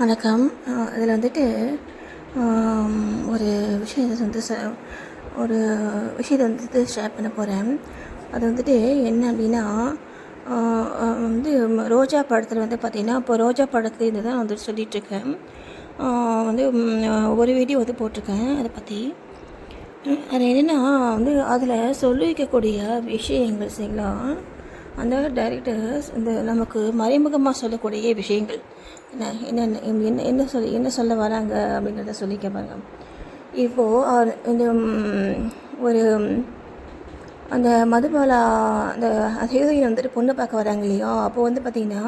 வணக்கம். இதில் வந்துட்டு ஒரு விஷயத்தை வந்து ச ஒரு விஷயத்தை வந்துட்டு ஷேர் பண்ண போகிறேன் அது வந்துட்டு என்ன அப்படின்னா வந்து ரோஜா படத்தில் வந்து பார்த்திங்கன்னா இப்போ ரோஜா படத்துலேருந்து தான் வந்துட்டு சொல்லிகிட்ருக்கேன் வந்து ஒரு வீடியோ வந்து போட்டிருக்கேன் அதை பற்றி அது என்னென்னா வந்து அதில் சொல்லி வைக்கக்கூடிய விஷயங்கள் சரிங்களா? அந்த டைரக்டர்ஸ் இந்த நமக்கு மறைமுகமாக சொல்லக்கூடிய விஷயங்கள். என்ன என்னென்ன என்ன என்ன சொல்லி என்ன சொல்ல வராங்க அப்படிங்கிறத சொல்லி பாருங்க. இப்போது அவர் இந்த ஒரு அந்த மதுபாலா அந்த ஹீரோயின் வந்துட்டு பொண்ணு பார்க்க வராங்க இல்லையா? அப்போ வந்து பார்த்திங்கன்னா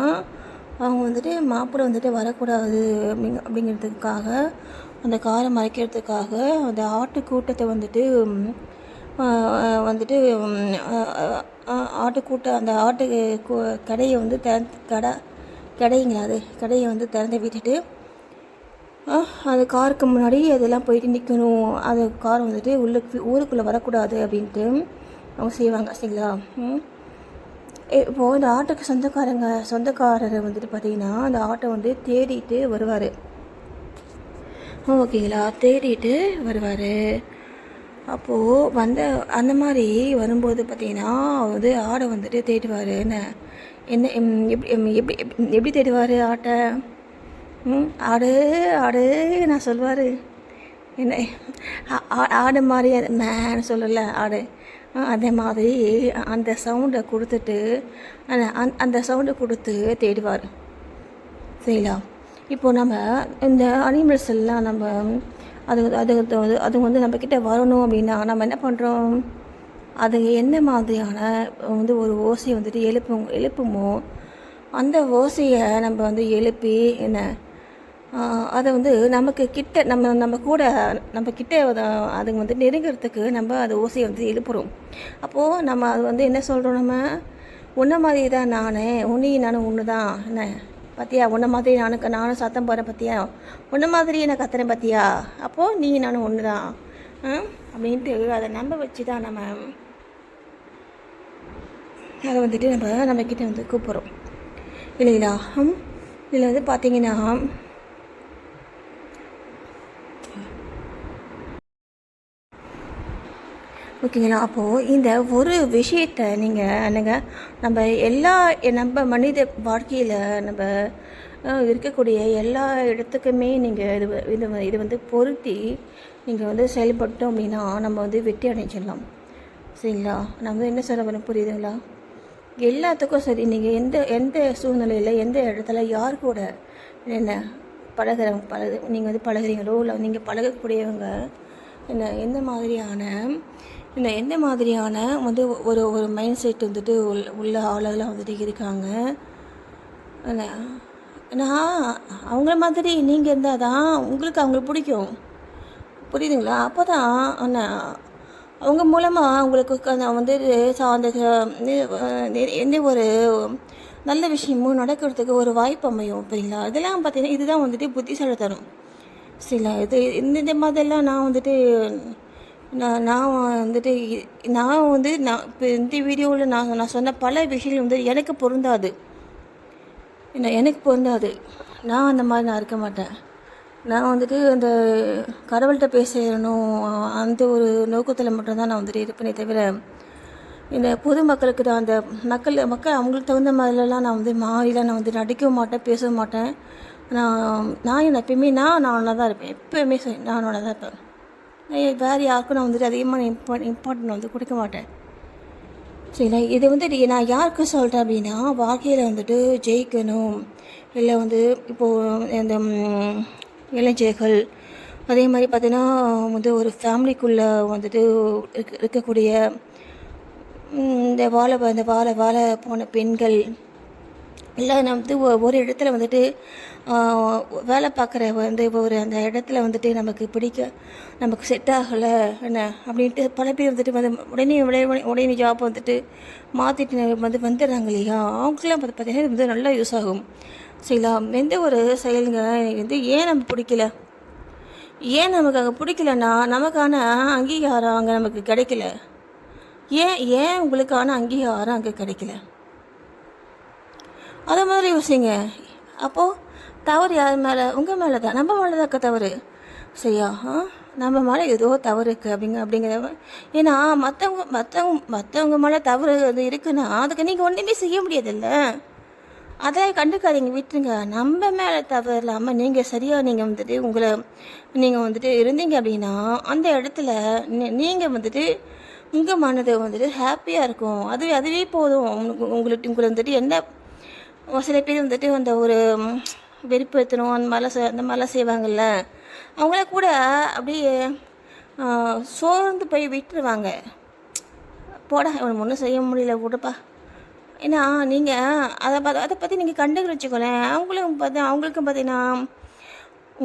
அவங்க வந்துட்டு மாப்பிள்ளை வந்துட்டு வரக்கூடாது அப்படிங்க அப்படிங்கிறதுக்காக அந்த காரை மறைக்கிறதுக்காக அந்த ஆட்டு கூட்டத்தை வந்துட்டு வந்துட்டு ஆட்டுக்கூட்ட ஆட்டு அந்த ஆட்டு கடையை வந்து திறந்து கடை கடைங்களா அது? கடையை வந்து திறந்து விட்டுட்டு அது காருக்கு முன்னாடி அதெல்லாம் போயிட்டு நிற்கணும் அது கார் வந்துட்டு உள்ளுக்கு ஊருக்குள்ளே வரக்கூடாது அப்படின்ட்டு அவங்க செய்வாங்க சரிங்களா? இப்போது இந்த ஆட்டுக்கு சொந்தக்காரங்க சொந்தக்காரர் வந்துட்டு பார்த்தீங்கன்னா அந்த ஆட்டை வந்து தேடிட்டு வருவார். ஓகேங்களா? தேடிட்டு வருவார். அப்போது வந்த அந்த மாதிரி வரும்போது பார்த்தீங்கன்னா வந்து ஆடை வந்துட்டு தேடுவார். என்ன? என்ன எப்படி எப்படி எப்படி- எப்படி தேடுவார் ஆட்டை? ம் ஆடு ஆடு நான் சொல்லுவார் என்ன ஆ- ஆடு மாதிரி மேன்னு சொல்லல ஆடு. அதே மாதிரி அந்த சவுண்டை கொடுத்துட்டு அந் அந்த- அந்த சவுண்டை கொடுத்து தேடுவார். சரிங்களா? இப்போ நம்ம இந்த அனிமல்ஸ் எல்லாம் நம்ம அது அது அது அது வந்து நம்மக்கிட்ட வரணும் அப்படின்னா நம்ம என்ன பண்ணுறோம் அது என்ன மாதிரியான வந்து ஒரு ஓசையை வந்துட்டு எழுப்பும் எழுப்புமோ அந்த ஓசையை நம்ம வந்து எழுப்பி என்ன அதை வந்து நமக்கு கிட்ட நம்ம நம்ம கூட நம்ம கிட்ட அது அதுங்க வந்து நெருங்கிறதுக்கு நம்ம அது ஓசையை வந்து எழுப்புறோம். அப்போது நம்ம அது வந்து என்ன சொல்கிறோம் நம்ம? உன்ன மாதிரி தான் நானே உன்னி நானும் ஒன்று தான் என்ன? பார்த்தியா உன்ன மாதிரி நானும் நானும் சத்தம் போகிறேன் பார்த்தியா உன்ன மாதிரி நான் கத்துறேன் பார்த்தியா அப்போது நீ நானும் ஒன்று தான் அப்படின்ட்டு அதை நம்ப வச்சு தான் நம்ம அதை வந்துட்டு நம்ம நம்ம கிட்டே வந்து கூப்பிட்றோம். இல்லைங்களா? இதில் வந்து பார்த்தீங்கன்னா ஓகேங்களா? அப்போது இந்த ஒரு விஷயத்தை நீங்கள் என்னங்க நம்ம எல்லா நம்ம மனித வாழ்க்கையில் நம்ம இருக்கக்கூடிய எல்லா இடத்துக்குமே நீங்கள் இது வ- இது இது வந்து பொருத்தி நீங்கள் வந்து செயல்பட்டோம் அப்படின்னா நம்ம வந்து வெற்றி அடைஞ்சிடலாம். சரிங்களா? நம்ம வந்து என்ன சொல்ல வரேன் புரியுதுங்களா? எல்லாத்துக்கும் சரி நீங்கள் எந்த எந்த சூழ்நிலையில் எந்த இடத்துல யார் கூட என்ன பழகிறவங்க பழகு நீங்கள் வந்து பழகுறீங்களோ இல்லை நீங்கள் பழகக்கூடியவங்க என்ன எந்த மாதிரியான இந்த எந்த மாதிரியான வந்து ஒரு ஒரு மைண்ட் செட் வந்துட்டு உள்ள உள்ள ஆளுகளாக வந்துட்டு இருக்காங்க? நான் அவங்கள மாதிரி நீங்கள் இருந்தால் தான் உங்களுக்கு அவங்கள பிடிக்கும். புரியுதுங்களா? அப்போ தான் அண்ணா அவங்க மூலமாக உங்களுக்கு நான் வந்து சார்ந்த அந்த எந்த ஒரு நல்ல விஷயமும் நடக்கிறதுக்கு ஒரு வாய்ப்பு அமையும் சரிங்களா இதெல்லாம் பார்த்தீங்கன்னா இதுதான் வந்துட்டு புத்திசாலித்தனம். சரிங்களா? இது இந்த இந்த மாதிரிலாம் நான் வந்துட்டு நான் நான் வந்துட்டு நான் வந்து நான் இப்போ இந்த வீடியோவில் நான் நான் சொன்ன பல விஷயங்கள் வந்து எனக்கு பொருந்தாது. என்ன எனக்கு பொருந்தாது. நான் அந்த மாதிரி நான் இருக்க மாட்டேன். நான் வந்துட்டு அந்த கடவுள்கிட்ட பேசணும் அந்த ஒரு நோக்கத்தில் மட்டும்தான் நான் வந்துட்டு இருப்பேனே தவிர இந்த பொதுமக்களுக்கு தான் அந்த மக்கள் மக்கள் அவங்களுக்கு தகுந்த மாதிரிலாம் நான் வந்து மாறிலாம் நான் வந்து நடிக்கவும் மாட்டேன் பேசவும் மாட்டேன். நான் நான் என்ன எப்பயுமே நான் நான் தான் இருப்பேன். எப்பயுமே சரி நான் தான் இருப்பேன். வேறு யாருக்கும் நான் வந்துட்டு அதிகமாக இம்பார்ட் இம்பார்ட்டன்ட் வந்து கொடுக்க மாட்டேன். சரிங்களா? இது வந்து நான் யாருக்கு சொல்கிறேன் அப்படின்னா வாழ்க்கையில் வந்துட்டு ஜெயிக்கணும். இல்லை வந்து இப்போது இந்த இளைஞர்கள் அதே மாதிரி பார்த்தீங்கன்னா வந்து ஒரு ஃபேமிலிக்குள்ளே வந்துட்டு இருக்க இருக்கக்கூடிய இந்த வாழ இந்த வாழ வாழ போன பெண்கள் இல்லை நான் வந்து ஒரு இடத்துல வந்துட்டு வேலை பார்க்குற வந்து ஒரு அந்த இடத்துல வந்துட்டு நமக்கு பிடிக்க நமக்கு செட் ஆகலை என்ன அப்படின்ட்டு பல பேர் வந்துட்டு வந்து உடனே உடனே உடனே ஜாப் வந்துட்டு மாற்றிட்டு வந்து வந்துடுறாங்க இல்லையா? அவங்களுக்குலாம் பார்த்து பார்த்தீங்கன்னா வந்து நல்லா யூஸ் ஆகும். சரிங்களா? எந்த ஒரு செயலுங்க வந்து ஏன் நம்ம பிடிக்கல? ஏன் நமக்கு அங்கே பிடிக்கலன்னா நமக்கான அங்கீகாரம் அங்கே நமக்கு கிடைக்கல. ஏன் ஏன் உங்களுக்கான அங்கீகாரம் அங்கே கிடைக்கல? அதை மாதிரி யோசிங்க. அப்போது தவறு யார் மேலே? உங்கள் மேலே தான் நம்ம மேலே தான் தவறு. சரியா? ஆ? நம்ம மேலே ஏதோ தவறு இருக்குது அப்படிங்க அப்படிங்கிற ஏன்னா மற்றவங்க மற்றவங்க மற்றவங்க மேலே தவறு அது இருக்குன்னா அதுக்கு நீங்கள் ஒன்றுமே செய்ய முடியாதுல்ல. அதை கண்டுக்காதீங்க விட்டுருங்க. நம்ம மேலே தவறு இல்லாமல் நீங்கள் சரியாக நீங்கள் வந்துட்டு உங்களை நீங்கள் வந்துட்டு இருந்தீங்க அப்படின்னா அந்த இடத்துல நீங்கள் வந்துட்டு உங்கள் மனது வந்துட்டு ஹாப்பியாக இருக்கும். அதுவே அதுவே போதும். உங்களுக்கு உங்களுக்கு உங்களை வந்துட்டு என்ன சில பேர் வந்துட்டு அந்த ஒரு வெறுப்பேற்றணும் அந்த மாதிரிலாம் அந்த மாதிரிலாம் செய்வாங்கல்ல. அவங்கள கூட அப்படியே சோர்ந்து போய் விட்டுருவாங்க. போடா இவன் ஒன்றும் செய்ய முடியல விடுப்பா. ஏன்னா நீங்கள் அதை பார்த்து அதை பற்றி நீங்கள் கண்டுக்க வச்சுக்கோங்களேன். அவங்களும் பார்த்து அவங்களுக்கும் பார்த்தீங்கன்னா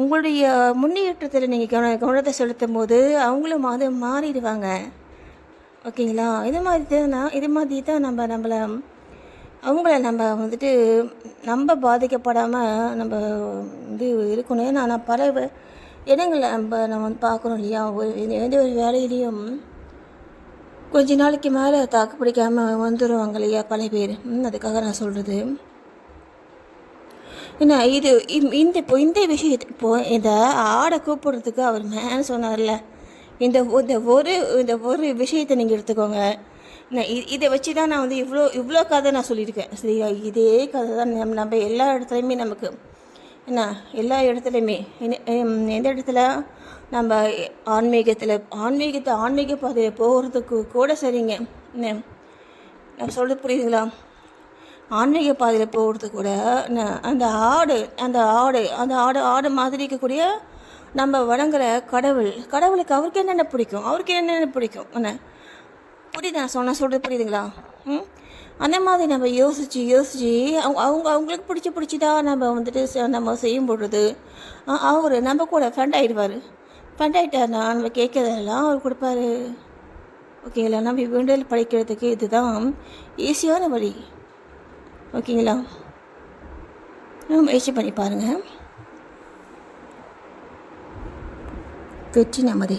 உங்களுடைய முன்னேற்றத்தில் நீங்கள் கவன கவனத்தை செலுத்தும் போது அவங்களும் அது மாறிடுவாங்க. ஓகேங்களா? இது மாதிரி தான் இது மாதிரி தான் நம்ம நம்மளை அவங்கள நம்ம வந்துட்டு நம்ம பாதிக்கப்படாமல் நம்ம வந்து இருக்கணும். ஏன்னா நான் பல இடங்களை நம்ம நம்ம வந்து பார்க்குறோம் இல்லையா? ஒரு எந்த ஒரு வேலையிலையும் கொஞ்ச நாளைக்கு மேலே தாக்கு பிடிக்காமல் வந்துடுவாங்க இல்லையா பல பேர்? அதுக்காக நான் சொல்கிறது என்ன இது இந்த இப்போ இந்த விஷயத்து இப்போ இந்த ஆடை கூப்பிடுறதுக்கு அவர் மேன் சொன்னார்ல. இந்த இந்த ஒரு இந்த ஒரு விஷயத்தை நீங்கள் எடுத்துக்கோங்க. நான் இதை வச்சு தான் நான் வந்து இவ்வளோ இவ்வளோ கதை நான் சொல்லியிருக்கேன். சரியா இதே கதை தான் நம்ம நம்ம எல்லா இடத்துலையுமே நமக்கு என்ன எல்லா இடத்துலையுமே என்ன- எந்த இடத்துல நம்ம ஆன்மீகத்தில் ஆன்மீகத்தை ஆன்மீக பாதையில் போகிறதுக்கு கூட சரிங்க. என்ன நான் சொல்கிறது புரியுதுங்களா? ஆன்மீக பாதையில் போகிறது கூட அந்த ஆடு அந்த ஆடு அந்த ஆடு ஆடு மாதிரி இருக்கக்கூடிய நம்ம வணங்குற கடவுள் கடவுளுக்கு அவருக்கு என்னென்ன பிடிக்கும்? அவருக்கு என்னென்ன பிடிக்கும்? என்ன புரியுது நான் சொன்ன சொல்கிறது புரியுதுங்களா? ம்? அந்த மாதிரி நம்ம யோசித்து யோசித்து அவங்க அவங்க அவங்களுக்கு பிடிச்சி பிடிச்சிதா நம்ம வந்துட்டு நம்ம செய்யும் பொழுது அவர் நம்ம கூட ஃப்ரெண்ட் ஆகிடுவார் ஃப்ரெண்ட் ஆகிட்டார்னா நம்ம கேட்கறதெல்லாம் அவர் கொடுப்பாரு. ஓகேங்களா? நம்ம விண்டல் படிக்கிறதுக்கு இதுதான் ஈஸியான வழி. ஓகேங்களா? முயற்சி பண்ணி பாருங்கள் வெற்றி நமதே.